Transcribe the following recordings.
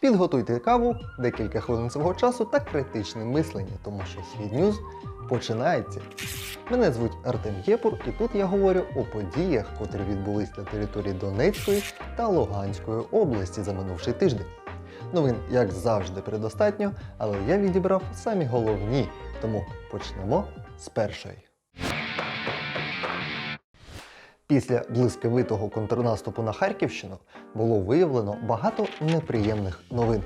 Підготуйте каву, декілька хвилин свого часу та критичне мислення, тому що світ Ньюз починається. Мене звуть Артем Єпур, і тут я говорю о подіях, котрі відбулись на території Донецької та Луганської області за минувший тиждень. Новин, як завжди, предостатньо, але я відібрав самі головні, тому почнемо з першої. Після блискавитого контрнаступу на Харківщину було виявлено багато неприємних новин.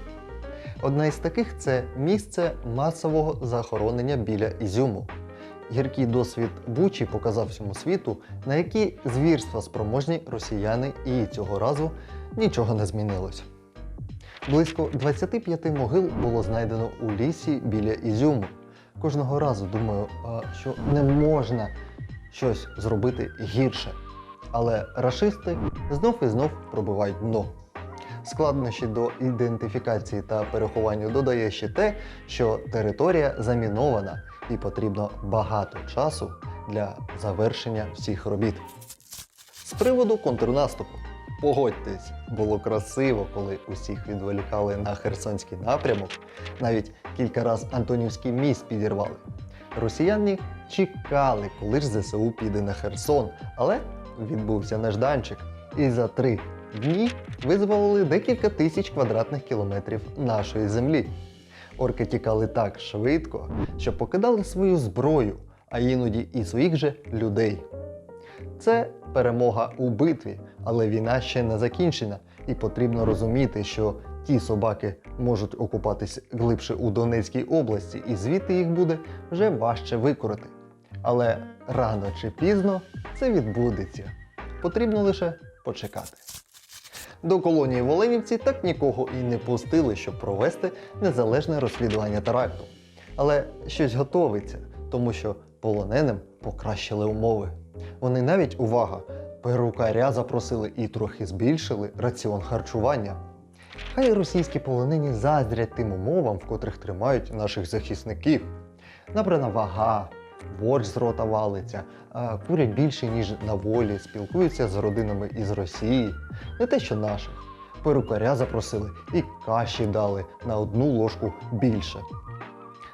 Одна із таких це місце масового захоронення біля Ізюму. Гіркий досвід Бучі показав всьому світу, на які звірства спроможні росіяни, і цього разу нічого не змінилось. Близько 25 могил було знайдено у лісі біля Ізюму. Кожного разу думаю, що не можна щось зробити гірше. Але рашисти знов і знов пробивають дно. Складнощі до ідентифікації та переховання додає ще те, що територія замінована і потрібно багато часу для завершення всіх робіт. З приводу контрнаступу. Погодьтесь, було красиво, коли усіх відволікали на Херсонський напрямок. Навіть кілька раз Антонівський міст підірвали. Росіяни чекали, коли ж ЗСУ піде на Херсон, але відбувся нежданчик. І за три дні визволили декілька тисяч квадратних кілометрів нашої землі. Орки тікали так швидко, що покидали свою зброю, а іноді і своїх же людей. Це перемога у битві, але війна ще не закінчена, і потрібно розуміти, що ті собаки можуть окупатись глибше у Донецькій області, і звідти їх буде вже важче викорити. Але рано чи пізно це відбудеться. Потрібно лише почекати. До колонії в Оленівці так нікого і не пустили, щоб провести незалежне розслідування теракту. Але щось готовиться, тому що полоненим покращили умови. Вони навіть увага, перукаря запросили і трохи збільшили раціон харчування. Хай російські полонені заздрять тим умовам, в котрих тримають наших захисників. Набрана вага, борщ з рота валиться, курять більше, ніж на волі, спілкуються з родинами із Росії. Не те, що наших. Перукаря запросили і каші дали на одну ложку більше.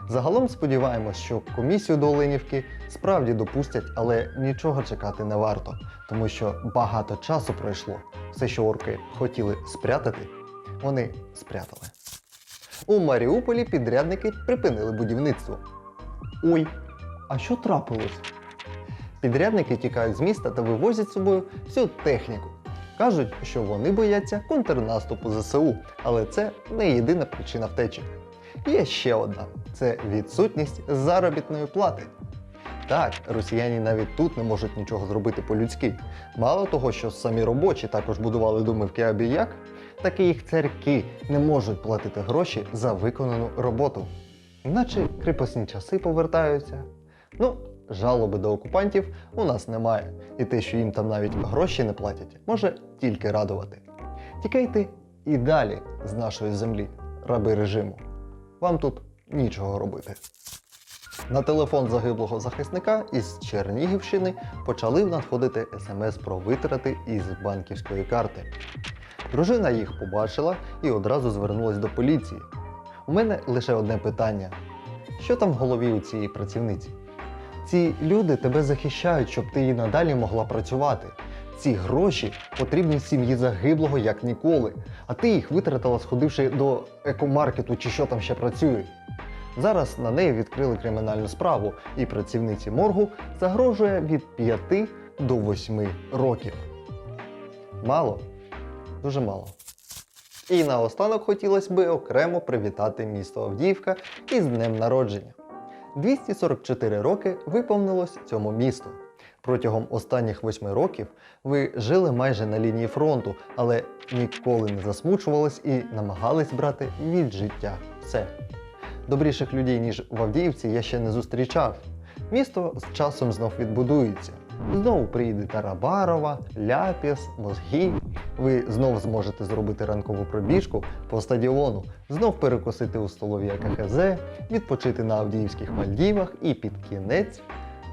Загалом сподіваємось, що комісію до Оленівки справді допустять, але нічого чекати не варто, тому що багато часу пройшло. Все, що орки хотіли спрятати, вони спрятали. У Маріуполі підрядники припинили будівництво. Ой, а що трапилось? Підрядники тікають з міста та вивозять з собою всю техніку. Кажуть, що вони бояться контрнаступу ЗСУ, але це не єдина причина втечі. Є ще одна це відсутність заробітної плати. Так, росіяни навіть тут не можуть нічого зробити по-людськи. Мало того, що самі робочі також будували домівки абі як, так і їх царьки не можуть платити гроші за виконану роботу. Наче кріпосні часи повертаються. Ну, жалоби до окупантів у нас немає, і те, що їм там навіть гроші не платять, може тільки радувати. Тікайте і далі з нашої землі, раби режиму. Вам тут нічого робити. На телефон загиблого захисника із Чернігівщини почали надходити смс про витрати із банківської карти. Дружина їх побачила і одразу звернулась до поліції. У мене лише одне питання: що там в голові у цієї працівниці? Ці люди тебе захищають, щоб ти і надалі могла працювати. Ці гроші потрібні сім'ї загиблого як ніколи, а ти їх витратила, сходивши до екомаркету чи що там ще працює. Зараз на неї відкрили кримінальну справу, і працівниці моргу загрожує від 5 до 8 років. Мало? Дуже мало. І наостанок хотілося би окремо привітати місто Авдіївка із днем народження. 244 роки виповнилось цьому місту. Протягом останніх восьми років ви жили майже на лінії фронту, але ніколи не засмучувались і намагались брати від життя все. Добріших людей, ніж в Авдіївці, я ще не зустрічав. Місто з часом знов відбудується. Знову приїде Тарабарова, Ляпіс, Мозгі. Ви знов зможете зробити ранкову пробіжку по стадіону, знов перекусити у столові АКХЗ, відпочити на Авдіївських Мальдівах і під кінець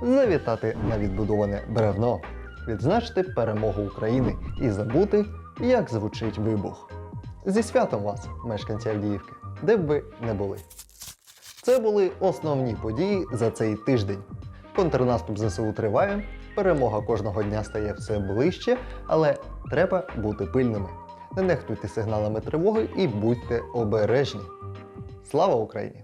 завітати на відбудоване бревно, відзначити перемогу України і забути, як звучить вибух. Зі святом вас, мешканці Авдіївки, де б ви не були. Це були основні події за цей тиждень. Контрнаступ ЗСУ триває, перемога кожного дня стає все ближче, але треба бути пильними. Не нехтуйте сигналами тривоги і будьте обережні. Слава Україні!